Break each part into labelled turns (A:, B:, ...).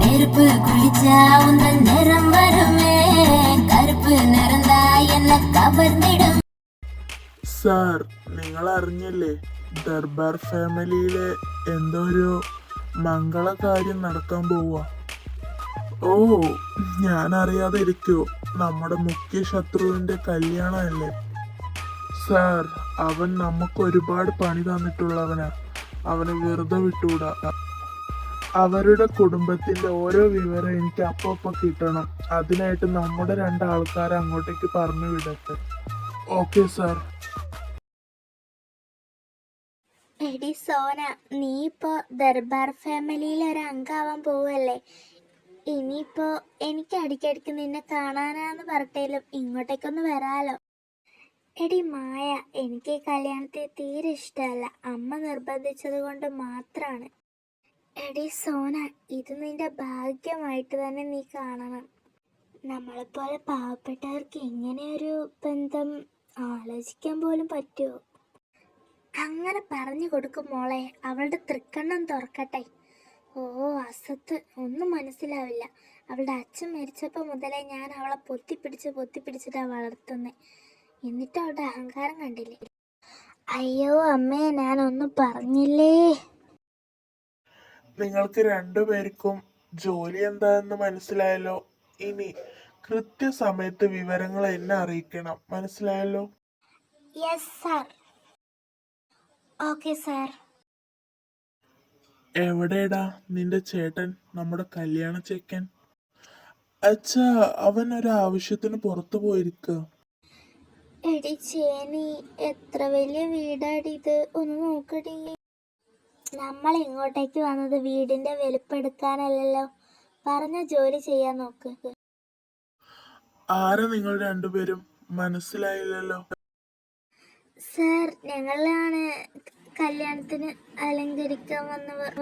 A: நெருப்பு குளிச்சா உந்தன் நிறம் வருமே கருப்பு நிறந்தா என்ன கவர்ந்திடும்
B: സാർ നിങ്ങൾ അറിഞ്ഞില്ലേ ദർബാർ ഫാമിലിയിലെ എന്തോ ഒരു മംഗളകാര്യം നടക്കാൻ പോവാ ഓ ഞാൻ അറിയാതെ ഇരിക്കുവോ നമ്മുടെ മുഖ്യ ശത്രുവിന്റെ കല്യാണമല്ലേ സാർ അവൻ നമുക്ക് ഒരുപാട് പണി തന്നിട്ടുള്ളവനാ അവനെ വെറുതെ വിട്ടുകൂടാ അവരുടെ കുടുംബത്തിന്റെ ഓരോ വിവരം എനിക്ക് അപ്പൊ കിട്ടണം. അതിനായിട്ട് നമ്മുടെ രണ്ടാൾക്കാരെ അങ്ങോട്ടേക്ക് പറഞ്ഞു വിടട്ടെ. Okay sir.
C: എടി സോന നീ ഇപ്പോ ദർബാർ ഫാമിലിയിൽ ഒരു അംഗമാവാൻ പോവല്ലേ ഇനിയിപ്പോ എനിക്ക് അടിക്കടിക്ക് നിന്നെ കാണാനാന്ന് പറഞ്ഞാലും ഇങ്ങോട്ടേക്കൊന്ന് വരാലോ. എടി മായ എനിക്ക് കല്യാണത്തെ തീരെ ഇഷ്ടമല്ല. അമ്മ നിർബന്ധിച്ചത് കൊണ്ട് മാത്രമാണ് എടി സോന ഇത് നിന്റെ ഭാഗ്യമായിട്ട് തന്നെ നീ കാണണം. നമ്മളെപ്പോലെ പാവപ്പെട്ടവർക്ക് ഇങ്ങനെ ഒരു ബന്ധം ആലോചിക്കാൻ പോലും പറ്റുമോ അങ്ങനെ പറഞ്ഞു കൊടുക്കും മോളെ. അവളുടെ തൃക്കണ്ണം തുറക്കട്ടെ. ഓ അസത്ത്. ഒന്നും മനസ്സിലാവില്ല. അവളുടെ അച്ഛൻ മരിച്ചപ്പോൾ മുതലേ ഞാൻ അവളെ പൊത്തിപ്പിടിച്ച് പൊത്തിപ്പിടിച്ചിട്ടാ വളർത്തുന്നത് എന്നിട്ട് അവിടെ അഹങ്കാരം കണ്ടില്ലേ? അയ്യോ അമ്മേ ഞാനൊന്നും പറഞ്ഞില്ലേ?
B: നിങ്ങൾക്ക് രണ്ടുപേർക്കും ജോലി എന്താണെന്ന് മനസ്സിലായല്ലോ? ഇനി കൃത്യസമയത്ത് വിവരങ്ങൾ എന്നെ അറിയിക്കണം. മനസ്സിലായല്ലോ?
C: യെസ് സാർ ഓക്കെ സാർ
B: എവിടെടാ നിന്റെ ചേട്ടൻ? നമ്മുടെ കല്യാണ ചെക്കൻ അച്ഛാ അവൻ ഒരു ആവശ്യത്തിന് പുറത്തു പോയിരിക്കുക
C: എടി ചേനി എത്ര വലിയ വീടാടി ഇത്? ഒന്ന് നോക്കടി. നമ്മൾ ഇങ്ങോട്ടേക്ക് വന്നത് വീടിന്റെ വലുപ്പെടുക്കാനല്ലല്ലോ. പറഞ്ഞ ജോലി ചെയ്യാൻ നോക്ക്.
B: ആരാ നിങ്ങൾ രണ്ടുപേരും? മനസ്സിലായില്ലല്ലോ.
C: സാർ ഞങ്ങളാണ് കല്യാണത്തിന് അലങ്കരിക്കാൻ വന്നവർ.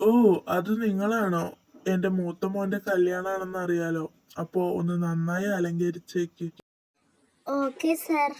B: ഓ അത് നിങ്ങളാണോ? എന്റെ മൂത്ത മോന്റെ കല്യാണാണെന്ന് അറിയാലോ അപ്പോ ഒന്ന് നന്നായി അലങ്കരിച്ചേക്ക്.
C: Okay sir